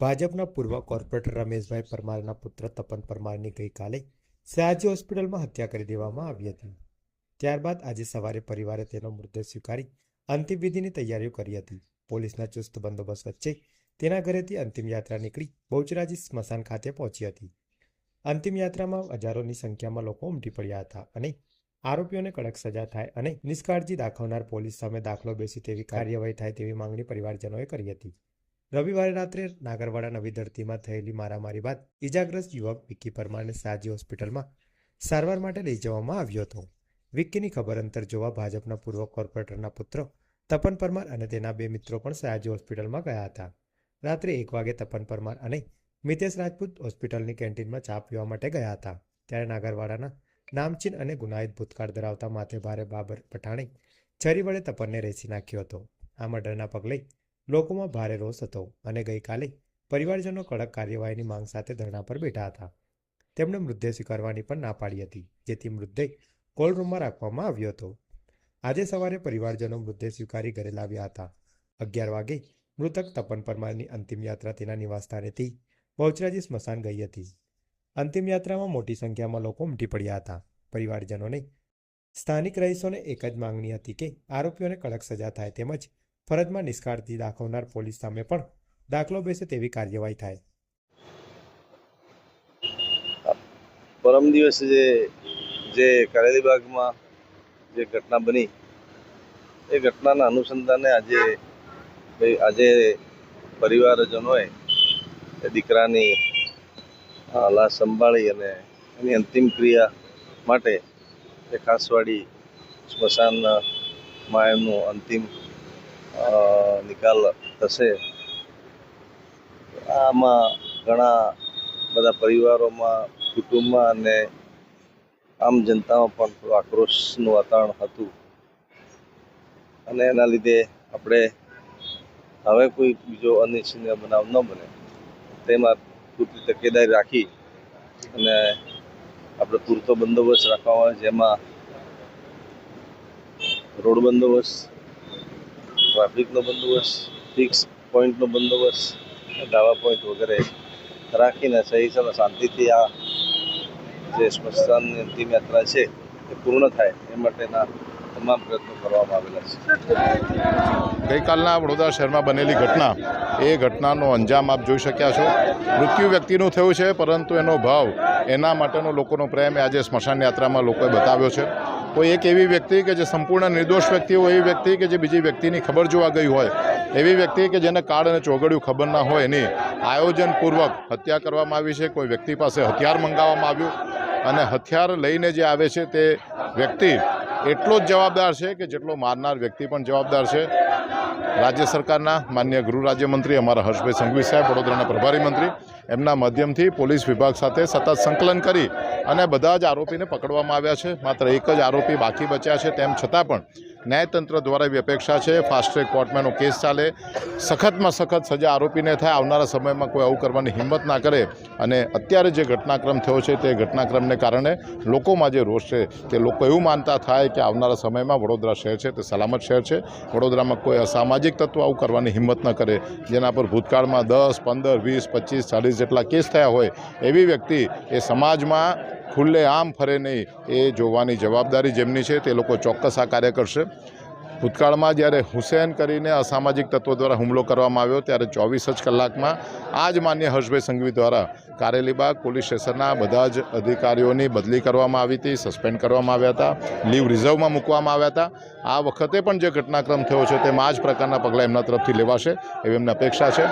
ભાજપના પૂર્વ કોર્પોરેટર રમેશભાઈ પરમારના પુત્ર તપન પરમારની ગઈકાલે સયાજી હોસ્પિટલમાં હત્યા કરી દેવામાં આવી હતી. ત્યારબાદ આજે સવારે પરિવારે તેનો મૃતદેહ સ્વીકારી અંતિમ વિધિની તૈયારીઓ કરી હતી. પોલીસના ચુસ્ત બંદોબસ્ત વચ્ચે તેના ઘરેથી અંતિમ યાત્રા નીકળી બહુચરાજી સ્મશાન ખાતે પહોંચી હતી. અંતિમ યાત્રામાં હજારોની સંખ્યામાં લોકો ઉમટી પડ્યા હતા અને આરોપીઓને કડક સજા થાય અને નિષ્કાળજી દાખવનાર પોલીસ સામે દાખલો બેસી તેવી કાર્યવાહી થાય તેવી માંગણી પરિવારજનોએ કરી હતી. રવિવારે રાત્રે નાગરવાડા નવી ધરતીમાં થયેલી મારામારી બાદ ઇજાગ્રસ્ત યુવક વિક્કી પરમારને સાજી હોસ્પિટલમાં સારવાર માટે લઈ જવામાં આવ્યો હતો. વિક્કીની ખબર અંતર જોવા ભાજપના પૂર્વ કોર્પોરેટરના પુત્ર તપન પરમાર અને તેના બે મિત્રો પણ સયાજી હોસ્પિટલમાં ગયા હતા. રાત્રે એક વાગે તપન પરમાર અને મિતેશ રાજપૂત હોસ્પિટલની કેન્ટીનમાં ચા પીવા માટે ગયા હતા. ત્યારે નાગરવાડાના નામચીન અને ગુનાહિત ભૂતકાળ ધરાવતા માથે ભારે બાબર પઠાણે છરી વડે તપનને રેસી નાખ્યો હતો. આ મર્ડરના પગલે લોકોમાં ભારે રોષ હતો અને ગઈકાલે પરિવારજનો કડક કાર્યવાહીની માંગ સાથે ધરણા પર બેઠા હતા. તેમણે મૃતદેહ સ્વીકારવાની પણ ના પાડી હતી, જેથી મૃતદેહ કોલ રૂમમાં રાખવામાં આવ્યો હતો. આજે સવારે પરિવારજનો મૃતદેહ સ્વીકારી ઘરે લાવ્યા હતા. અગિયાર વાગે મૃતક તપન પરમારની અંતિમ યાત્રા તેના નિવાસસ્થાનેથી બહુચરાજી સ્મશાન ગઈ હતી. અંતિમ યાત્રામાં મોટી સંખ્યામાં લોકો ઉમટી પડ્યા હતા. પરિવારજનોને સ્થાનિક રહીશોને એક જ માંગણી હતી કે આરોપીઓને કડક સજા થાય તેમજ ફરજમાં નિષ્કાળથી દાખવનાર પોલીસ સામે પણ દાખલો બેસે તેવી કાર્યવાહી થાય. પરમ દિવસે જે જે કારેલી બાગમાં જે ઘટના બની, એ ઘટનાના અનુસંધાને આજે આજે પરિવારજનોએ એ દીકરાની લાશ સંભાળી અને એની અંતિમ ક્રિયા માટે એ ખાસવાડી સ્મશાનમાં એમનું અંતિમ નિકાલ થશે. આમાં ઘણા બધા પરિવારોમાં, કુટુંબમાં અને આમ જનતામાં પણ થોડું આક્રોશનું વાતાવરણ હતું. અને એના લીધે આપણે હવે કોઈ બીજો અનિચ્છનીય બનાવ ન બને. તેમાં પૂરતી તકેદારી રાખી અને આપણે પૂરતો બંદોબસ્ત રાખવામાં જેમાં રોડ બંદોબસ્ત ટ્રાફિકનો બંદોબસ્ત ફિક્સ પોઈન્ટનો બંદોબસ્ત ડાવા પોઈન્ટ વગેરે રાખીને સહી અને શાંતિથી આ જે સ્મશાનની અંતિમ યાત્રા છે એ પૂર્ણ થાય એ માટેના તમામ પ્રયત્નો કરવામાં આવેલા છે. ગઈકાલના વડોદરા શહેરમાં બનેલી ઘટના, એ ઘટનાનો અંજામ આપ જોઈ શક્યા છો. મૃત્યુ વ્યક્તિનું થયું છે, પરંતુ એનો ભાવ એના માટેનો લોકોનો પ્રેમ આજે સ્મશાન યાત્રામાં લોકોએ બતાવ્યો છે. કોઈ એક એવી વ્યક્તિ કે જે સંપૂર્ણ નિર્દોષ વ્યક્તિ હોય, એવી વ્યક્તિ કે જે બીજી વ્યક્તિની ખબર જોવા ગઈ હોય, એવી વ્યક્તિ કે જેને કાળ અને ચોગડિયું ખબર ના હોય, એની આયોજનપૂર્વક હત્યા કરવામાં આવી છે. કોઈ વ્યક્તિ પાસે હથિયાર મંગાવવામાં આવ્યું અને હથિયાર લઈને જે આવે છે તે વ્યક્તિ એટલો જ જવાબદાર છે કે જેટલો મારનાર વ્યક્તિ પણ જવાબદાર છે. રાજ્ય સરકારના માન્ય ગૃહ રાજ્યમંત્રી અમારા હર્ષભાઈ સંઘવી સાહેબ, વડોદરાના પ્રભારી મંત્રી એમના માધ્યમથી પોલીસ વિભાગ સાથે સતત સંકલન કરી અને બધા જ આરોપીને પકડવામાં આવ્યા છે. માત્ર એક જ આરોપી બાકી બચ્યા છે. તેમ છતાં પણ ન્યાયતંત્ર દ્વારા એવી અપેક્ષા છે ફાસ્ટ ટ્રેક કોર્ટમાં કેસ ચાલે. સખતમાં સખત સજા આરોપીને થાય, આવનારા સમયમાં કોઈ આવું કરવાની હિંમત ના કરે. અને અત્યારે જે ઘટનાક્રમ થયો છે, તે ઘટનાક્રમને કારણે લોકોમાં જે રોષ છે, તે લોકો એવું માનતા થાય કે આવનારા સમયમાં વડોદરા શહેર છે, તે સલામત શહેર છે. વડોદરામાં કોઈ અસામાજિક તત્વ આવું કરવાની હિંમત ન કરે. જેના પર ભૂતકાળમાં દસ, પંદર, વીસ, પચીસ, ચાલીસ જેટલા કેસ થયા હોય, એવી વ્યક્તિ એ સમાજમાં ખુલ્લે આમ ફરે નહીં એ જોવાની જવાબદારી જેમની છે તે લોકો ચોક્કસ આ કાર્ય કરશે. ભૂતકાળમાં જ્યારે હુસેન કરીને અસામાજિક તત્વો દ્વારા હુમલો કરવામાં આવ્યો, ત્યારે ચોવીસ જ કલાકમાં આ જ માન્ય હર્ષભાઈ સંઘવી દ્વારા કારેલીબાગ પોલીસ સ્ટેશનના બધા જ અધિકારીઓની બદલી કરવામાં આવી હતી, સસ્પેન્ડ કરવામાં આવ્યા હતા, લીવ રિઝર્વમાં મૂકવામાં આવ્યા હતા. આ વખતે પણ જે ઘટનાક્રમ થયો છે તેમાં આ જ પ્રકારના પગલાં એમના તરફથી લેવાશે એવી એમની અપેક્ષા છે.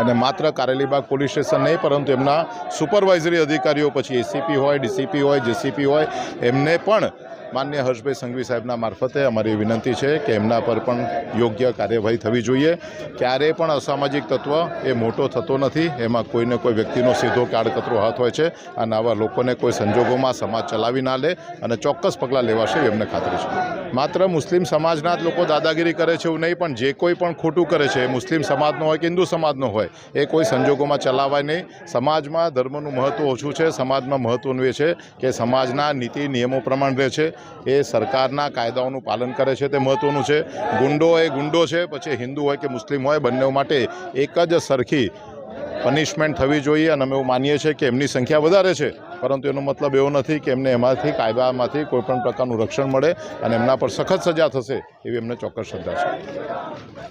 અને માત્ર કારેલીબાગ પોલીસ સ્ટેશન નહીં, પરંતુ એમના સુપરવાઇઝરી અધિકારીઓ, પછી એસીપી હોય ડીસીપી હોય જેસીપી હોય, એમને પણ માન્ય હર્ષભાઈ સંઘવી સાહેબના મારફતે અમારી વિનંતી છે કે એમના પર પણ યોગ્ય કાર્યવાહી થવી જોઈએ. ક્યારેય પણ અસામાજિક તત્વ એ મોટો થતો નથી. એમાં કોઈને કોઈ વ્યક્તિનો સીધો કાળકતરો હાથ હોય છે. અને આવા લોકોને કોઈ સંજોગોમાં સમાજ ચલાવી ના લે અને ચોક્કસ પગલાં લેવાશે એમને ખાતરી છે. માત્ર મુસ્લિમ સમાજના જ લોકો દાદાગીરી કરે છે એવું નહીં, પણ જે કોઈ પણ ખોટું કરે છે, એ મુસ્લિમ સમાજનો હોય કે હિન્દુ સમાજનો હોય, એ કોઈ સંજોગોમાં ચલાવાય નહીં. સમાજમાં ધર્મનું મહત્ત્વ ઓછું છે, સમાજમાં મહત્ત્વનું એ છે કે સમાજના નીતિ નિયમો પ્રમાણે રહે છે. એ સરકારના કાયદાઓનું પાલન કરે છે, તે મહત્ત્વનું છે. ગુંડો એ ગુંડો છે, પછી હિન્દુ હોય કે મુસ્લિમ હોય બંને માટે એક જ સરખી પનિશમેન્ટ થવી જોઈએ અને અમે એવું માનીએ છીએ કે એમની સંખ્યા વધારે છે. પરંતુ એનો મતલબ એવો નથી કે એમને એમાંથી કાયદામાંથી કોઈપણ પ્રકારનું રક્ષણ મળે અને એમના પર સખત સજા થશે, એવી એમને ચોક્કસ શ્રદ્ધા છે.